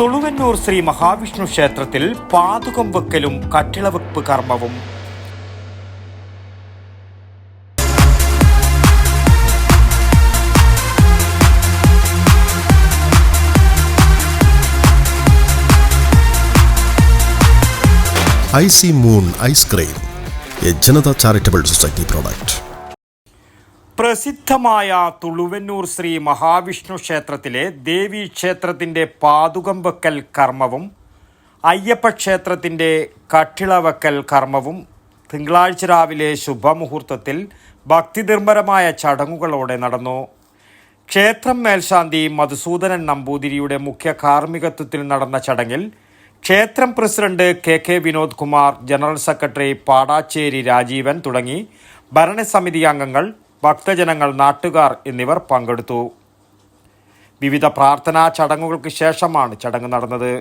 തുളുവന്നൂർ ശ്രീ മഹാവിഷ്ണു ക്ഷേത്രത്തിൽ പാതുകം വെക്കലും കട്ടിളവെപ്പ് കർമ്മവും. Icy moon ice cream A Janata charitable society product. പ്രസിദ്ധമായ തുളുവന്നൂർ ശ്രീ മഹാവിഷ്ണു ക്ഷേത്രത്തിലെ ദേവീ ക്ഷേത്രത്തിന്റെ പാതുകം വെക്കൽ കർമ്മവും അയ്യപ്പ ക്ഷേത്രത്തിന്റെ കട്ടിളവക്കൽ കർമ്മവും തിങ്കളാഴ്ച രാവിലെ ശുഭമുഹൂർത്തത്തിൽ ഭക്തിനിർഭരമായ ചടങ്ങുകളോടെ നടന്നു. ക്ഷേത്രം മേൽശാന്തി മധുസൂദനൻ നമ്പൂതിരിയുടെ മുഖ്യ കാർമ്മികത്വത്തിൽ നടന്ന ചടങ്ങിൽ ക്ഷേത്രം president K K Vinod Kumar general secretary Padacheri Rajeevan തുടങ്ങി ഭരണസമിതി അംഗങ്ങൾ ഭക്തജനങ്ങൾ നാട്ടുകാർ എന്നിവർ പങ്കെടുത്തു. വിവിധ പ്രാർത്ഥനാ ചടങ്ങുകൾക്ക് ശേഷമാണ് ചടങ്ങ് നടന്നത്.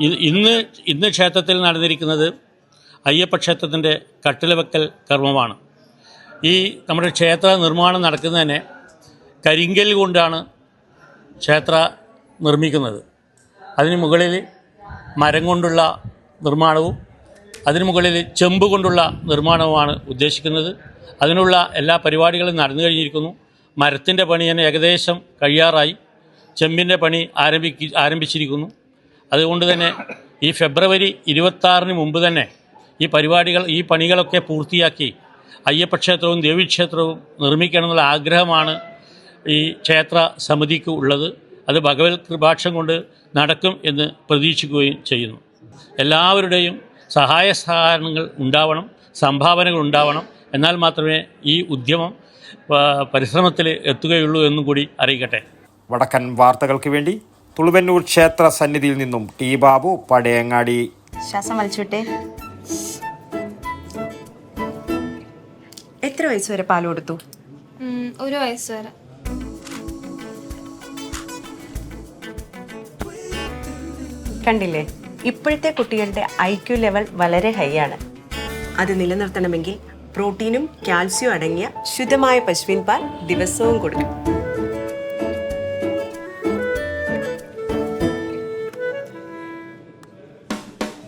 ഇന്ന് ഇന്ന് ക്ഷേത്രത്തിൽ നടന്നിരിക്കുന്നത് അയ്യപ്പ ക്ഷേത്രത്തിന്റെ കട്ടിലവെക്കൽ കർമ്മമാണ്. ഈ നമ്മുടെ ക്ഷേത്ര നിർമ്മാണം നടക്കുന്നതിനെ കരിങ്കൽ കൊണ്ടാണ് ക്ഷേത്ര നിർമ്മിക്കുന്നത്. അതിന് മുകളിൽ മരം കൊണ്ടുള്ള നിർമ്മാണവും അതിന് മുകളിൽ ചെമ്പ് കൊണ്ടുള്ള നിർമ്മാണവുമാണ് ഉദ്ദേശിക്കുന്നത്. അതിനുള്ള എല്ലാ പരിപാടികളും നടന്നു കഴിഞ്ഞിരിക്കുന്നു. മരത്തിന്റെ പണി തന്നെ ഏകദേശം കഴിയാറായി. ചെമ്പിന്റെ പണി ആരംഭിക്ക ആരംഭിച്ചിരിക്കുന്നു. അതുകൊണ്ട് തന്നെ ഈ ഫെബ്രുവരി ഇരുപത്താറിന് മുമ്പ് തന്നെ ഈ പരിപാടികൾ ഈ പണികളൊക്കെ പൂർത്തിയാക്കി അയ്യപ്പക്ഷേത്രവും ദേവീക്ഷേത്രവും നിർമ്മിക്കണമെന്നുള്ള ആഗ്രഹമാണ് ഈ ക്ഷേത്ര സമിതിക്ക് ഉള്ളത്. അത് ഭഗവത് കൃപാക്ഷം കൊണ്ട് നടക്കും എന്ന് പ്രതീക്ഷിക്കുകയും ചെയ്യുന്നു. എല്ലാവരുടെയും സഹായ സഹകരണങ്ങൾ ഉണ്ടാവണം സംഭാവനകൾ ഉണ്ടാവണം. എന്നാൽ മാത്രമേ ഈ ഉദ്യമം പരിശ്രമത്തിൽ എത്തുകയുള്ളൂ എന്നും കൂടി അറിയിക്കട്ടെ. വടക്കൻ വാർത്തകൾക്ക് വേണ്ടി തുളുവന്നൂർ ക്ഷേത്ര സന്നിധിയിൽ നിന്നും ടി ബാബു പടയങ്ങാടി. ശ്വാസം വലിച്ചുവിട്ടെ എത്ര വയസ്സ് വരെ പാൽ കൊടുത്തു? ഒരു വയസ്സ് വരെ. കണ്ടില്ലേ? ഇപ്പോഴത്തെ കുട്ടികളുടെ ഐ ക്യു ലെവൽ വളരെ ഹൈ ആണ്. അത് നിലനിർത്തണമെങ്കിൽ പ്രോട്ടീനും കാൽസ്യവും അടങ്ങിയ ശുദ്ധമായ പശുവിൻ പാൽ ദിവസവും കൊടുക്കും